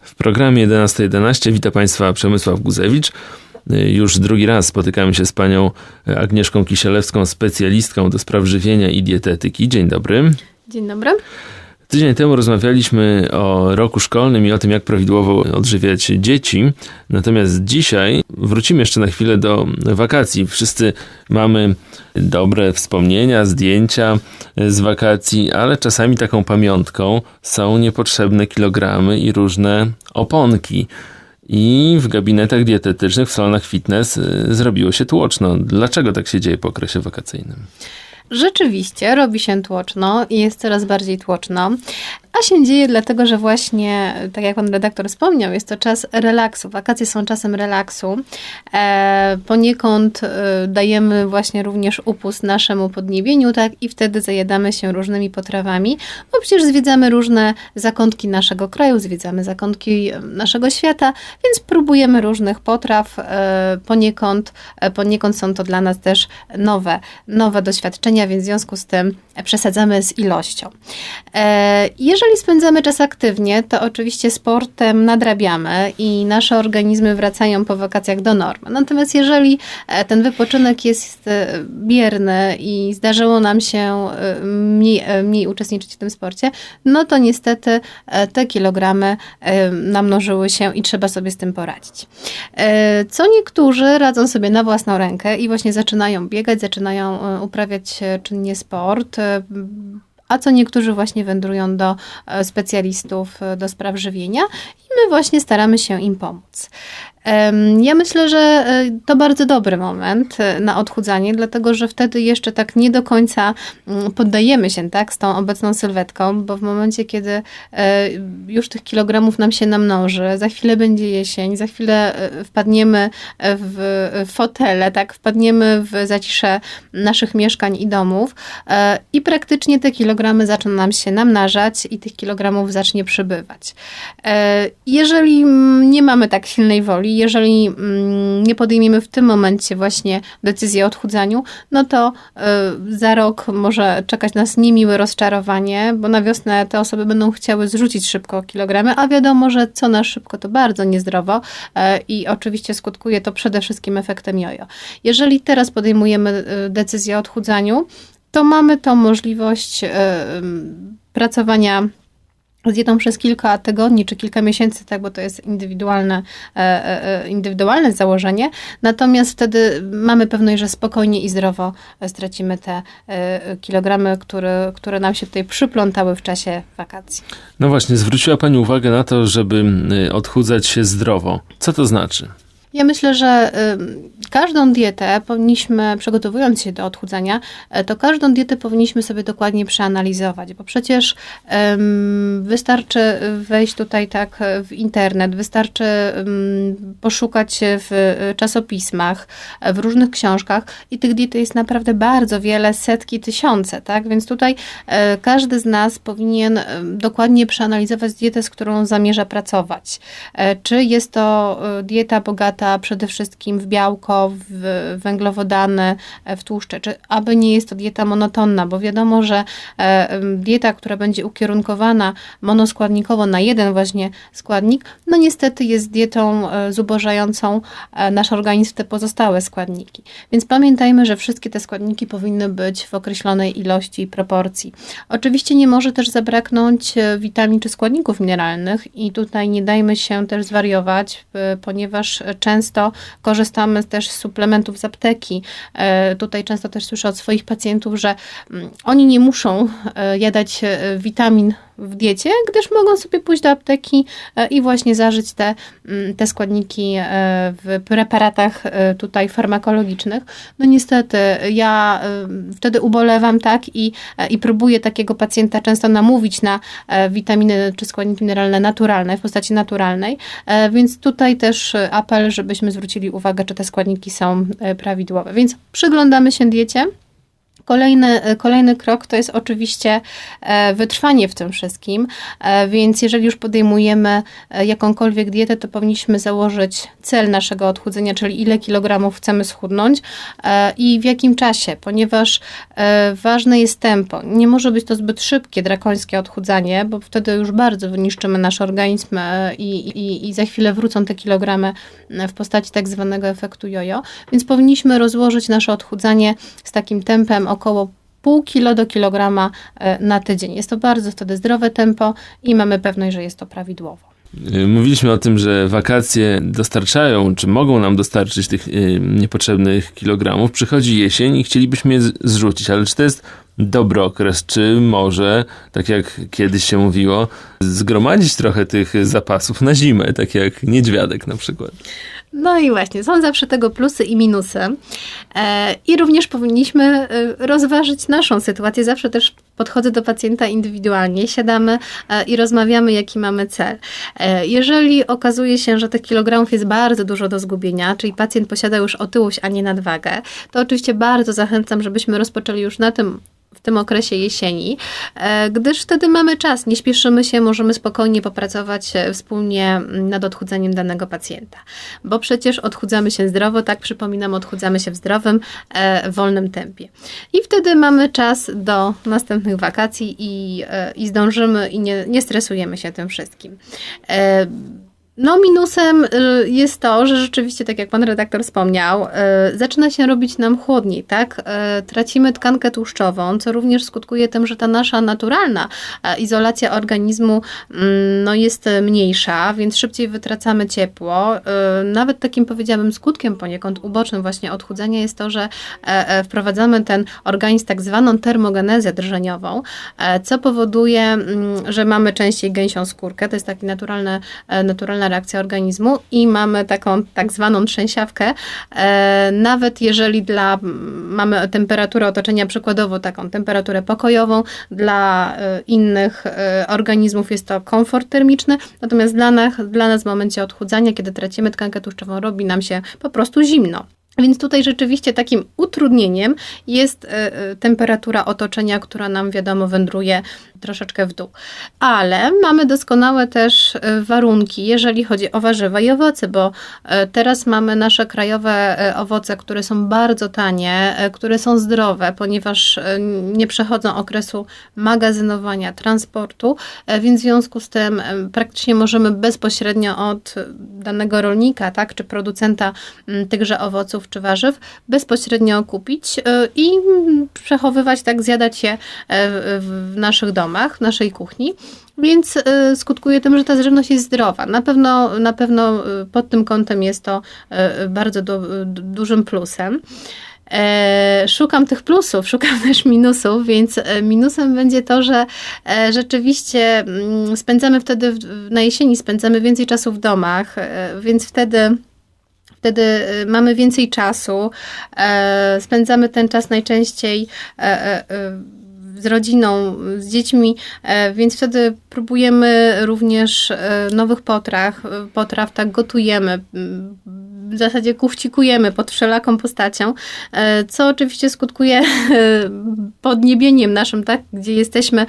W programie 11.11 .11 wita Państwa Przemysław Guzewicz. Już drugi raz spotykamy się z panią Agnieszką Kisielewską, specjalistką do spraw żywienia i dietetyki. Dzień dobry. Dzień dobry. Tydzień temu rozmawialiśmy o roku szkolnym i o tym, jak prawidłowo odżywiać dzieci. Natomiast dzisiaj wrócimy jeszcze na chwilę do wakacji. Wszyscy mamy dobre wspomnienia, zdjęcia z wakacji, ale czasami taką pamiątką są niepotrzebne kilogramy i różne oponki. I w gabinetach dietetycznych, w salonach fitness y, zrobiło się tłoczno. Dlaczego tak się dzieje po okresie wakacyjnym? Rzeczywiście robi się tłoczno i jest coraz bardziej tłoczno. A się dzieje dlatego, że właśnie, tak jak pan redaktor wspomniał, jest to czas relaksu. Wakacje są czasem relaksu. E, poniekąd e, dajemy właśnie również upust naszemu podniebieniu, tak, i wtedy zajadamy się różnymi potrawami, bo przecież zwiedzamy różne zakątki naszego kraju, zwiedzamy zakątki naszego świata, więc próbujemy różnych potraw. E, poniekąd, e, poniekąd są to dla nas też nowe, nowe doświadczenia, więc w związku z tym przesadzamy z ilością. E, jeżeli jeżeli spędzamy czas aktywnie, to oczywiście sportem nadrabiamy i nasze organizmy wracają po wakacjach do normy. Natomiast jeżeli e, ten wypoczynek jest e, bierny i zdarzyło nam się e, mniej, mniej uczestniczyć w tym sporcie, no to niestety te kilogramy namnożyły się i trzeba sobie z tym poradzić. Co niektórzy radzą sobie na własną rękę i właśnie zaczynają biegać, zaczynają uprawiać czynnie sport a co niektórzy właśnie wędrują do e, specjalistów e, do spraw żywienia i my właśnie staramy się im pomóc. Ja myślę, że e, to bardzo dobry moment e, na odchudzanie, dlatego że wtedy jeszcze tak nie do końca mm, poddajemy się tak, z tą obecną sylwetką, bo w momencie, kiedy e, już tych kilogramów nam się namnoży, za chwilę będzie jesień, za chwilę wpadniemy w fotele, tak, wpadniemy w zacisze naszych mieszkań i domów i praktycznie te kilogramy zaczną nam się namnażać i tych kilogramów zacznie przybywać. Jeżeli nie mamy tak silnej woli, jeżeli mm, nie podejmiemy w tym momencie właśnie decyzji o odchudzaniu, no to y, za rok może czekać nas niemiłe rozczarowanie, bo na wiosnę te osoby będą chciały zrzucić szybko kilogramy, a wiadomo, że co na szybko to bardzo niezdrowo y, i oczywiście skutkuje to przede wszystkim efektem jojo. Jeżeli teraz podejmujemy y, decyzję o odchudzaniu, to mamy tą możliwość pracowania z dietą przez kilka tygodni czy kilka miesięcy, tak, bo to jest indywidualne, e, e, e, indywidualne założenie. Natomiast wtedy mamy pewność, że spokojnie i zdrowo stracimy te kilogramy, które, które nam się tutaj przyplątały w czasie wakacji. No właśnie, zwróciła Pani uwagę na to, żeby odchudzać się zdrowo. Co to znaczy? Ja myślę, że każdą dietę powinniśmy, przygotowując się do odchudzania, e, to każdą dietę powinniśmy sobie dokładnie przeanalizować, bo przecież wystarczy wejść tutaj tak w internet, wystarczy poszukać w czasopismach, w różnych książkach i tych diet jest naprawdę bardzo wiele, setki, tysiące, tak? Więc tutaj e, każdy z nas powinien dokładnie przeanalizować dietę, z którą zamierza pracować. E, czy jest to dieta bogata przede wszystkim w białko, w węglowodany, w tłuszcze, czy aby nie jest to dieta monotonna, bo wiadomo, że e, dieta, która będzie ukierunkowana monoskładnikowo na jeden właśnie składnik, no niestety jest dietą e, zubożającą e, nasz organizm te pozostałe składniki. Więc pamiętajmy, że wszystkie te składniki powinny być w określonej ilości i proporcji. Oczywiście nie może też zabraknąć witamin czy składników mineralnych i tutaj nie dajmy się też zwariować, ponieważ często korzystamy też z suplementów z apteki. E, tutaj często też słyszę od swoich pacjentów, że mm, oni nie muszą e, jadać e, witamin w diecie, gdyż mogą sobie pójść do apteki i właśnie zażyć te, mm, te składniki w preparatach tutaj farmakologicznych. No niestety, ja wtedy ubolewam, tak, i, i próbuję takiego pacjenta często namówić na witaminy czy składniki mineralne naturalne, w postaci naturalnej, więc tutaj też apel, żebyśmy zwrócili uwagę, czy te składniki są e, prawidłowe. Więc przyglądamy się diecie Kolejny, kolejny krok to jest oczywiście e, wytrwanie w tym wszystkim, e, więc jeżeli już podejmujemy e, jakąkolwiek dietę, to powinniśmy założyć cel naszego odchudzenia, czyli ile kilogramów chcemy schudnąć i w jakim czasie, ponieważ ważne jest tempo. Nie może być to zbyt szybkie, drakońskie odchudzanie, bo wtedy już bardzo wyniszczymy nasz organizm i, i, i za chwilę wrócą te kilogramy w postaci tak zwanego efektu jojo, więc powinniśmy rozłożyć nasze odchudzanie z takim tempem około pół kilo do kilograma e, na tydzień. Jest to bardzo wtedy zdrowe tempo i mamy pewność, że jest to prawidłowo. Y, mówiliśmy o tym, że wakacje dostarczają, czy mogą nam dostarczyć tych y, niepotrzebnych kilogramów. Przychodzi jesień i chcielibyśmy je zrzucić, ale czy to jest dobry okres, czy może, tak jak kiedyś się mówiło, zgromadzić trochę tych zapasów na zimę, tak jak niedźwiadek na przykład? No i właśnie, są zawsze tego plusy i minusy. E, I również powinniśmy e, rozważyć naszą sytuację. Zawsze też podchodzę do pacjenta indywidualnie, siadamy e, i rozmawiamy, jaki mamy cel. Jeżeli okazuje się, że tych kilogramów jest bardzo dużo do zgubienia, czyli pacjent posiada już otyłość, a nie nadwagę, to oczywiście bardzo zachęcam, żebyśmy rozpoczęli już na tym tym okresie jesieni, e, gdyż wtedy mamy czas, nie śpieszymy się, możemy spokojnie popracować e, wspólnie nad odchudzeniem danego pacjenta. Bo przecież odchudzamy się zdrowo, tak przypominam, odchudzamy się w zdrowym, e, wolnym tempie. I wtedy mamy czas do następnych wakacji i, i zdążymy i nie, nie stresujemy się tym wszystkim. No, minusem y, jest to, że rzeczywiście, tak jak pan redaktor wspomniał, y, zaczyna się robić nam chłodniej, tak? Y, tracimy tkankę tłuszczową, co również skutkuje tym, że ta nasza naturalna izolacja organizmu mm, no, jest mniejsza, więc szybciej wytracamy ciepło. Nawet takim powiedziałabym skutkiem poniekąd ubocznym właśnie odchudzania jest to, że e, e, wprowadzamy ten organizm tak zwaną termogenezę drżeniową, e, co powoduje, mm, że mamy częściej gęsią skórkę. To jest taki naturalny, naturalna reakcja organizmu i mamy taką tak zwaną trzęsiawkę. E, nawet jeżeli dla, mamy temperaturę otoczenia przykładowo taką temperaturę pokojową, dla e, innych e, organizmów jest to komfort termiczny, natomiast dla nas, dla nas w momencie odchudzania, kiedy tracimy tkankę tłuszczową, robi nam się po prostu zimno. Więc tutaj rzeczywiście takim utrudnieniem jest temperatura otoczenia, która nam wiadomo wędruje troszeczkę w dół. Ale mamy doskonałe też e, warunki, jeżeli chodzi o warzywa i owoce, bo e, teraz mamy nasze krajowe e, owoce, które są bardzo tanie, które są zdrowe, ponieważ nie przechodzą okresu magazynowania, transportu, więc w związku z tym praktycznie możemy bezpośrednio od danego rolnika, tak, czy producenta tychże owoców czy warzyw bezpośrednio kupić i przechowywać, tak, zjadać je w naszych domach domach, w naszej kuchni, więc y, skutkuje tym, że ta żywność jest zdrowa. Na pewno, na pewno y, pod tym kątem jest to y, bardzo do, dużym plusem. E, szukam tych plusów, szukam też minusów, więc e, minusem będzie to, że e, rzeczywiście mm, spędzamy wtedy na jesieni, spędzamy więcej czasu w domach, więc wtedy wtedy mamy więcej czasu, spędzamy ten czas najczęściej z rodziną, z dziećmi, e, więc wtedy próbujemy również e, nowych potraw, potraw tak gotujemy w zasadzie kuchcikujemy pod wszelaką postacią, e, co oczywiście skutkuje podniebieniem naszym, tak, gdzie jesteśmy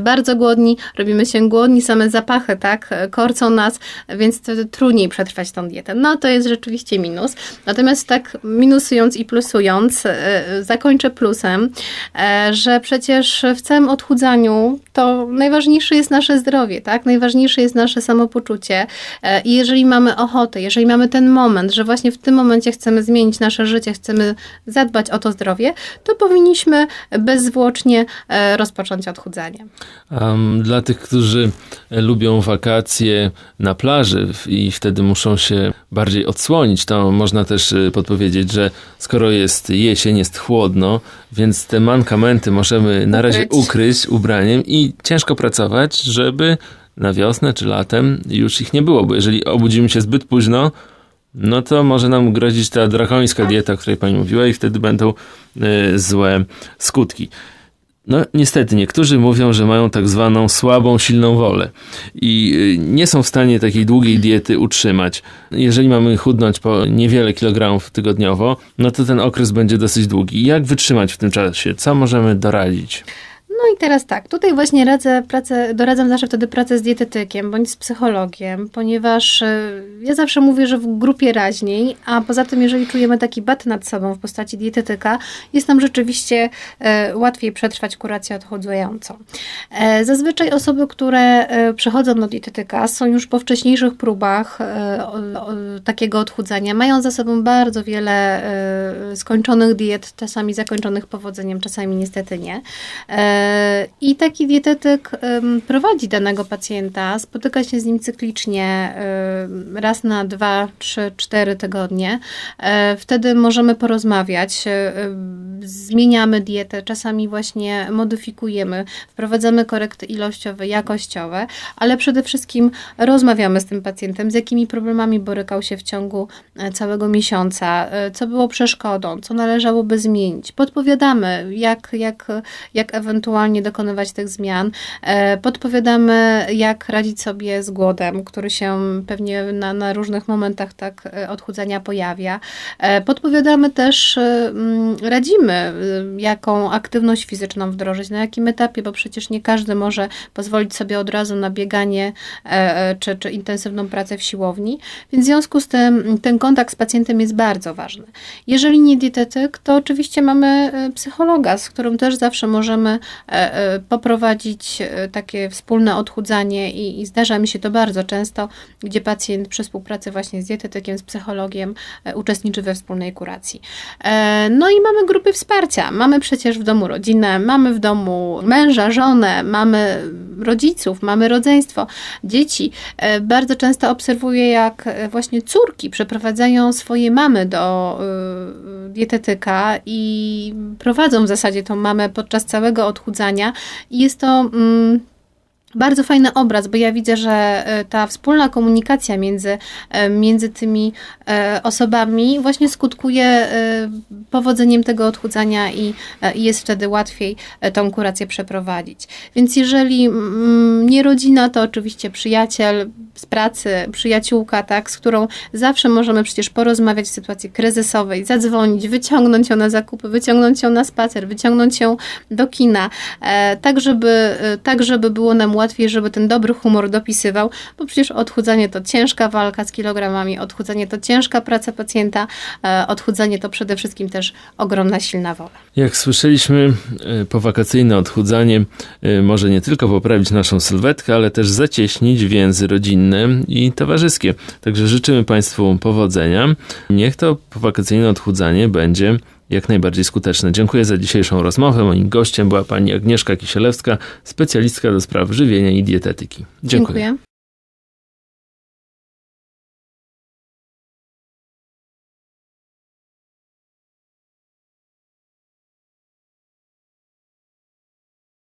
bardzo głodni, robimy się głodni, same zapachy, tak, korcą nas, więc trudniej przetrwać tą dietę. No to jest rzeczywiście minus. Natomiast tak minusując i plusując, zakończę plusem, że przecież w całym odchudzaniu to najważniejsze jest nasze zdrowie, tak? Najważniejsze jest nasze samopoczucie. E, I jeżeli mamy ochotę, jeżeli mamy ten moment, że właśnie w tym momencie chcemy zmienić nasze życie, chcemy zadbać o to zdrowie, to powinniśmy bezzwłocznie e, rozpocząć odchudzanie. Um, dla tych, którzy lubią wakacje na plaży i wtedy muszą się bardziej odsłonić, to można też e, podpowiedzieć, że skoro jest jesień, jest chłodno, więc te mankamenty możemy na razie ukryć ubraniem i ciężko pracować, żeby na wiosnę czy latem już ich nie było, bo jeżeli obudzimy się zbyt późno, no to może nam grozić ta drakońska dieta, o której pani mówiła i wtedy będą y, złe skutki. No niestety, niektórzy mówią, że mają tak zwaną słabą, silną wolę i y, nie są w stanie takiej długiej diety utrzymać. Jeżeli mamy chudnąć po niewiele kilogramów tygodniowo, no to ten okres będzie dosyć długi. Jak wytrzymać w tym czasie? Co możemy doradzić? No i teraz tak, tutaj właśnie radzę pracę, doradzam zawsze wtedy pracę z dietetykiem bądź z psychologiem, ponieważ y, ja zawsze mówię, że w grupie raźniej, a poza tym, jeżeli czujemy taki bat nad sobą w postaci dietetyka, jest nam rzeczywiście e, łatwiej przetrwać kurację odchudzającą. E, zazwyczaj osoby, które e, przychodzą do dietetyka, są już po wcześniejszych próbach e, takiego odchudzania, mają za sobą bardzo wiele e, skończonych diet, czasami zakończonych powodzeniem, czasami niestety nie. I taki dietetyk prowadzi danego pacjenta, spotyka się z nim cyklicznie raz na dwa, trzy, cztery tygodnie. E, Wtedy możemy porozmawiać, e, zmieniamy dietę, czasami właśnie modyfikujemy, wprowadzamy korekty ilościowe, jakościowe, ale przede wszystkim rozmawiamy z tym pacjentem, z jakimi problemami borykał się w ciągu e, całego miesiąca, co było przeszkodą, co należałoby zmienić. Podpowiadamy, jak, jak, jak ewentualnie dokonywać tych zmian. E, Podpowiadamy, jak radzić sobie z głodem, który się pewnie na, na różnych momentach tak e, odchudzania pojawia. E, Podpowiadamy też, mm, radzimy, jaką aktywność fizyczną wdrożyć, na jakim etapie, bo przecież nie każdy może pozwolić sobie od razu na bieganie czy, czy intensywną pracę w siłowni, więc w związku z tym ten kontakt z pacjentem jest bardzo ważny. Jeżeli nie dietetyk, to oczywiście mamy psychologa, z którym też zawsze możemy poprowadzić e, takie wspólne odchudzanie i, i zdarza mi się to bardzo często, gdzie pacjent przy współpracy właśnie z dietetykiem, z psychologiem e, uczestniczy we wspólnej kuracji. E, No i mamy grupy wsparcia. Mamy przecież w domu rodzinę, mamy w domu męża, żonę, mamy rodziców, mamy rodzeństwo, dzieci. E, Bardzo często obserwuję, jak e, właśnie córki przeprowadzają swoje mamy do dietetyka i prowadzą w zasadzie tą mamę podczas całego odchudzania. I jest to. Mm, bardzo fajny obraz, bo ja widzę, że e, ta wspólna komunikacja między, e, między tymi e, osobami właśnie skutkuje powodzeniem tego odchudzania i, i jest wtedy łatwiej tą kurację przeprowadzić. Więc jeżeli mm, nie rodzina, to oczywiście przyjaciel z pracy, przyjaciółka, tak, z którą zawsze możemy przecież porozmawiać w sytuacji kryzysowej, zadzwonić, wyciągnąć ją na zakupy, wyciągnąć ją na spacer, wyciągnąć ją do kina, e, tak żeby, e, tak żeby było nam łatwiej, żeby ten dobry humor dopisywał, bo przecież odchudzanie to ciężka walka z kilogramami, odchudzanie to ciężka praca pacjenta, e, odchudzanie to przede wszystkim też ogromna silna wola. Jak słyszeliśmy, powakacyjne odchudzanie może nie tylko poprawić naszą sylwetkę, ale też zacieśnić więzy rodzinne i towarzyskie. Także życzymy Państwu powodzenia. Niech to powakacyjne odchudzanie będzie jak najbardziej skuteczne. Dziękuję za dzisiejszą rozmowę. Moim gościem była pani Agnieszka Kisielewska, specjalistka do spraw żywienia i dietetyki. Dziękuję. Dziękuję.